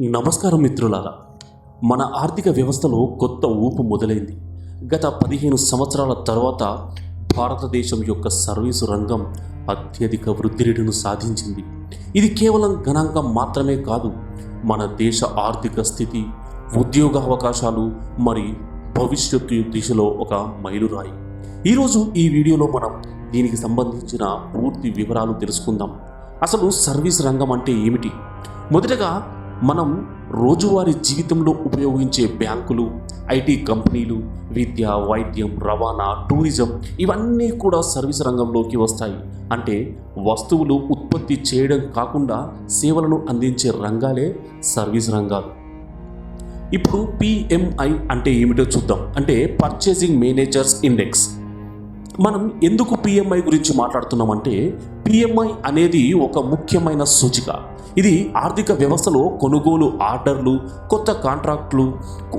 నమస్కారం మిత్రులారా. మన ఆర్థిక వ్యవస్థలో కొత్త ఊపు మొదలైంది. గత పదిహేను సంవత్సరాల తర్వాత భారతదేశం యొక్క సర్వీసు రంగం అత్యధిక వృద్ధి రేటును సాధించింది. ఇది కేవలం గణాంకం మాత్రమే కాదు మన దేశ ఆర్థిక స్థితి ఉద్యోగ అవకాశాలు మరి భవిష్యత్తు దిశలో ఒక మైలురాయి. ఈరోజు ఈ వీడియోలో మనం దీనికి సంబంధించిన పూర్తి వివరాలు తెలుసుకుందాం. అసలు సర్వీస్ రంగం అంటే ఏమిటి? మొదటగా మనం రోజువారీ జీవితంలో ఉపయోగించే బ్యాంకులు ఐటీ కంపెనీలు విద్య వైద్యం రవాణా టూరిజం ఇవన్నీ కూడా సర్వీస్ రంగంలోకి వస్తాయి. అంటే వస్తువులు ఉత్పత్తి చేయడం కాకుండా సేవలను అందించే రంగాలే సర్వీస్ రంగాలు. ఇప్పుడు పిఎంఐ అంటే ఏమిటో చూద్దాం. అంటే పర్చేసింగ్ మేనేజర్స్ ఇండెక్స్ మనం ఎందుకు పిఎంఐ గురించి మాట్లాడుతున్నామంటే పిఎంఐ అనేది ఒక ముఖ్యమైన సూచిక. ఇది ఆర్థిక వ్యవస్థలో కొనుగోలు ఆర్డర్లు కొత్త కాంట్రాక్టులు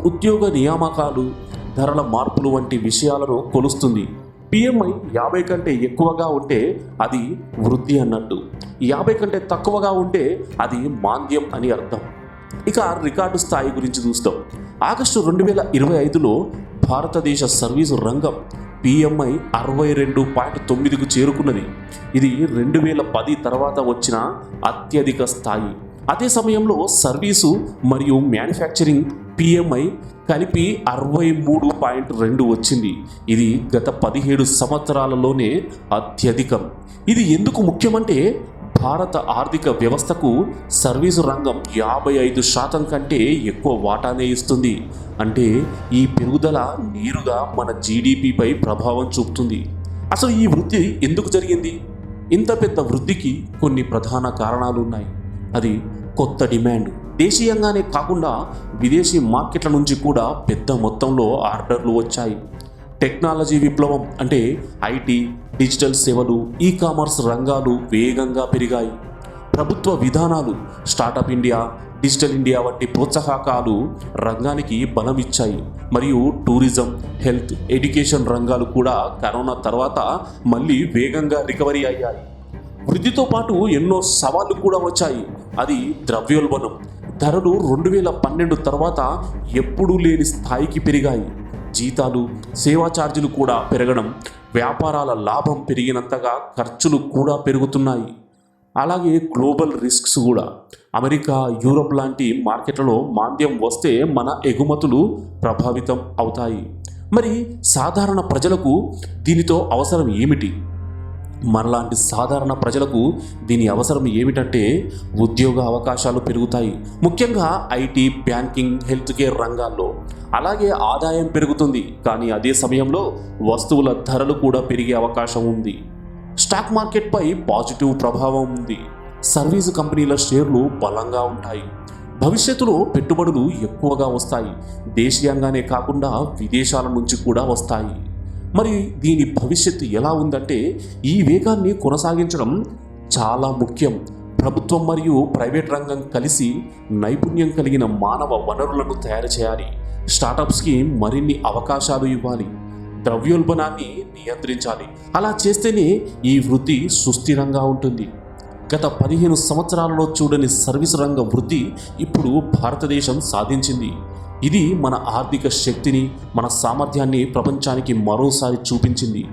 ఉద్యోగ నియామకాలు ధరల మార్పులు వంటి విషయాలను కొలుస్తుంది. పిఎంఐ యాభై కంటే ఎక్కువగా ఉంటే అది వృద్ధి అన్నట్టు. యాభై కంటే తక్కువగా ఉంటే అది మాంద్యం అని అర్థం. ఇక రికార్డు స్థాయి గురించి చూస్తాం. ఆగస్టు రెండు వేల ఇరవై ఐదులో భారతదేశ సర్వీసు రంగం పిఎంఐ అరవై రెండు పాయింట్ తొమ్మిదికు చేరుకున్నది. ఇది రెండు వేల పది తర్వాత వచ్చిన అత్యధిక స్థాయి. అదే సమయంలో సర్వీసు మరియు మ్యానుఫ్యాక్చరింగ్ పిఎంఐ కలిపి అరవై మూడు పాయింట్ రెండు వచ్చింది. ఇది గత పదిహేడు సంవత్సరాలలోనే అత్యధికం. ఇది ఎందుకు ముఖ్యమంటే భారత ఆర్థిక వ్యవస్థకు సర్వీసు రంగం యాభై ఐదు శాతం కంటే ఎక్కువ వాటానే ఇస్తుంది. అంటే ఈ పెరుగుదల నేరుగా మన జీడిపిపై ప్రభావం చూపుతుంది. అసలు ఈ వృద్ధి ఎందుకు జరిగింది? ఇంత పెద్ద వృద్ధికి కొన్ని ప్రధాన కారణాలు ఉన్నాయి అది కొత్త డిమాండ్. దేశీయంగానే కాకుండా విదేశీ మార్కెట్ల నుంచి కూడా పెద్ద మొత్తంలో ఆర్డర్లు వచ్చాయి. టెక్నాలజీ విప్లవం అంటే ఐటీ డిజిటల్ సేవలు ఈ కామర్స్ రంగాలు వేగంగా పెరిగాయి. ప్రభుత్వ విధానాలు స్టార్టప్ ఇండియా డిజిటల్ ఇండియా వంటి ప్రోత్సాహకాలు రంగానికి బలం ఇచ్చాయి. మరియు టూరిజం హెల్త్ ఎడ్యుకేషన్ రంగాలు కూడా కరోనా తర్వాత మళ్ళీ వేగంగా రికవరీ అయ్యాయి. వృద్ధితో పాటు ఎన్నో సవాళ్ళు కూడా వచ్చాయి. అది ద్రవ్యోల్బణం. ధరలు రెండు వేల పన్నెండు తర్వాత ఎప్పుడూ లేని స్థాయికి పెరిగాయి. జీతాలు సేవా ఛార్జీలు కూడా పెరగడం వ్యాపారాల లాభం పెరిగినంతగా ఖర్చులు కూడా పెరుగుతున్నాయి. అలాగే గ్లోబల్ రిస్క్స్ కూడా. అమెరికా యూరోప్ లాంటి మార్కెట్లలో మాంద్యం వస్తే మన ఎగుమతులు ప్రభావితం అవుతాయి. మరి సాధారణ ప్రజలకు దీనితో అవసరం ఏమిటి? మనలాంటి సాధారణ ప్రజలకు దీని అవసరం ఏమిటంటే ఉద్యోగ అవకాశాలు పెరుగుతాయి. ముఖ్యంగా ఐటీ బ్యాంకింగ్ హెల్త్ కేర్ రంగాల్లో అలాగే ఆదాయం పెరుగుతుంది. కానీ అదే సమయంలో వస్తువుల ధరలు కూడా పెరిగే అవకాశం ఉంది. స్టాక్ మార్కెట్పై పాజిటివ్ ప్రభావం ఉంది. సర్వీసు కంపెనీల షేర్లు బలంగా ఉంటాయి. భవిష్యత్తులో పెట్టుబడులు ఎక్కువగా వస్తాయి. దేశీయంగానే కాకుండా విదేశాల నుంచి కూడా వస్తాయి. మరి దీని భవిష్యత్తు ఎలా ఉందంటే ఈ వేగాన్ని కొనసాగించడం చాలా ముఖ్యం. ప్రభుత్వం మరియు ప్రైవేట్ రంగం కలిసి నైపుణ్యం కలిగిన మానవ వనరులను తయారు చేయాలి. స్టార్టప్స్కి మరిన్ని అవకాశాలు ఇవ్వాలి. ద్రవ్యోల్బణాన్ని నియంత్రించాలి. అలా చేస్తేనే ఈ వృద్ధి సుస్థిరంగా ఉంటుంది. గత పదిహేను సంవత్సరాలలో చూడని సర్వీస్ రంగ వృద్ధి ఇప్పుడు భారతదేశం సాధించింది. ఇది మన ఆర్థిక శక్తిని మన సామర్థ్యాన్ని ప్రపంచానికి మరోసారి చూపించింది.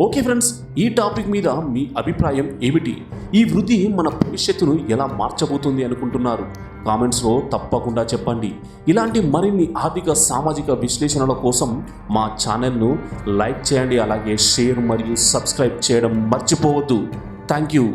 ఓకే ఫ్రెండ్స్ ఈ టాపిక్ మీద మీ అభిప్రాయం ఏమిటి? ఈ వృద్ధి మన భవిష్యత్తును ఎలా మార్చబోతుంది అనుకుంటున్నారు? కామెంట్స్లో తప్పకుండా చెప్పండి. ఇలాంటి మరిన్ని ఆర్థిక సామాజిక విశ్లేషణల కోసం మా ఛానల్ను లైక్ చేయండి అలాగే షేర్ మరియు సబ్స్క్రైబ్ చేయడం మర్చిపోవద్దు. Thank you.